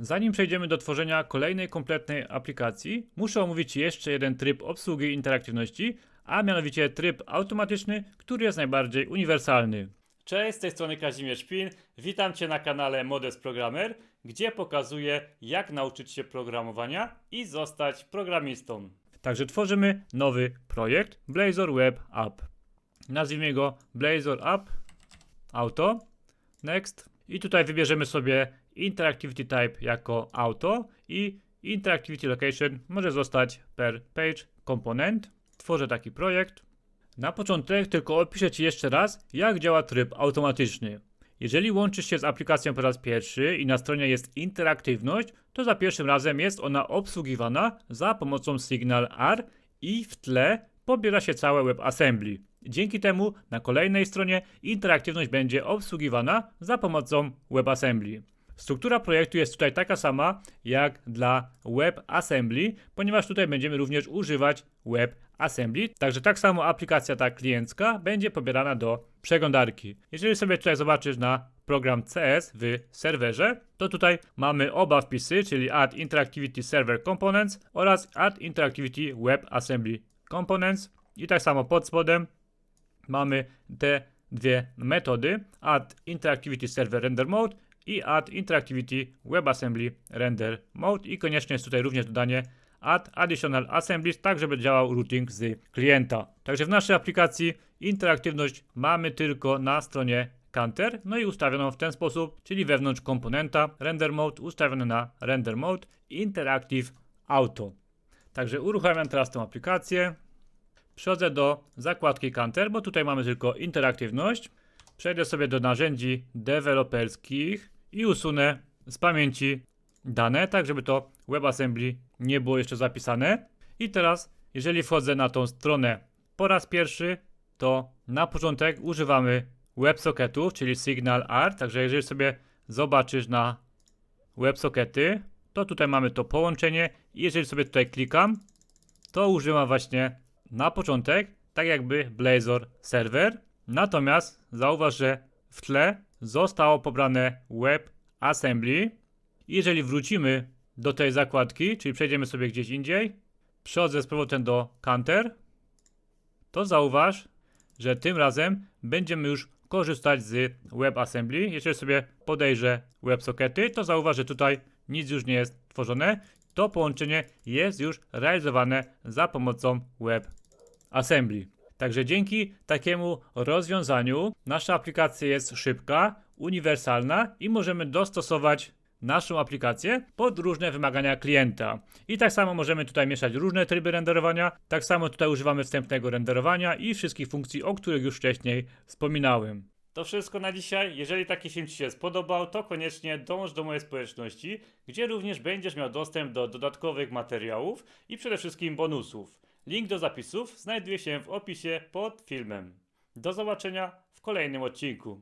Zanim przejdziemy do tworzenia kolejnej kompletnej aplikacji, muszę omówić jeszcze jeden tryb obsługi interaktywności, a mianowicie tryb automatyczny, który jest najbardziej uniwersalny. Cześć, z tej strony Kazimierz Szpin. Witam Cię na kanale Modest Programmer, gdzie pokazuję jak nauczyć się programowania i zostać programistą. Także tworzymy nowy projekt Blazor Web App. Nazwijmy go Blazor App Auto. Next. I tutaj wybierzemy sobie Interactivity Type jako Auto i Interactivity Location może zostać per page component. Tworzę taki projekt. Na początek tylko opiszę Ci jeszcze raz, jak działa tryb automatyczny. Jeżeli łączysz się z aplikacją po raz pierwszy i na stronie jest interaktywność, to za pierwszym razem jest ona obsługiwana za pomocą Signal R i w tle pobiera się całe WebAssembly. Dzięki temu na kolejnej stronie interaktywność będzie obsługiwana za pomocą WebAssembly. Struktura projektu jest tutaj taka sama jak dla WebAssembly, ponieważ tutaj będziemy również używać WebAssembly. Także tak samo aplikacja ta kliencka będzie pobierana do przeglądarki. Jeżeli sobie tutaj zobaczysz na program CS w serwerze, to tutaj mamy oba wpisy, czyli Add Interactivity Server Components oraz Add Interactivity WebAssembly Components. I tak samo pod spodem mamy te dwie metody Add Interactivity Server Render Mode i Add Interactivity WebAssembly Render Mode i koniecznie jest tutaj również dodanie Add Additional Assemblies, tak żeby działał routing z klienta. Także w naszej aplikacji interaktywność mamy tylko na stronie Counter, no i ustawioną w ten sposób, czyli wewnątrz komponenta Render Mode ustawiony na Render Mode Interactive Auto. Także uruchamiam teraz tą aplikację. Przechodzę do zakładki Counter, bo tutaj mamy tylko interaktywność. Przejdę sobie do narzędzi deweloperskich i usunę z pamięci dane, tak żeby to WebAssembly nie było jeszcze zapisane. I teraz, jeżeli wchodzę na tą stronę po raz pierwszy, to na początek używamy WebSocketów, czyli Signal R. Także jeżeli sobie zobaczysz na WebSockety, to tutaj mamy to połączenie i jeżeli sobie tutaj klikam, to używam właśnie na początek, tak jakby Blazor Server. Natomiast zauważ, że w tle zostało pobrane WebAssembly. Jeżeli wrócimy do tej zakładki, czyli przejdziemy sobie gdzieś indziej, przechodzę z powrotem do Counter, to zauważ, że tym razem będziemy już korzystać z WebAssembly. Jeżeli sobie podejrzę WebSockety, to zauważ, że tutaj nic już nie jest tworzone. To połączenie jest już realizowane za pomocą WebAssembly. Także dzięki takiemu rozwiązaniu nasza aplikacja jest szybka, uniwersalna i możemy dostosować naszą aplikację pod różne wymagania klienta. I tak samo możemy tutaj mieszać różne tryby renderowania. Tak samo tutaj używamy wstępnego renderowania i wszystkich funkcji, o których już wcześniej wspominałem. To wszystko na dzisiaj. Jeżeli taki film Ci się spodobał, to koniecznie dąż do mojej społeczności, gdzie również będziesz miał dostęp do dodatkowych materiałów i przede wszystkim bonusów. Link do zapisów znajduje się w opisie pod filmem. Do zobaczenia w kolejnym odcinku.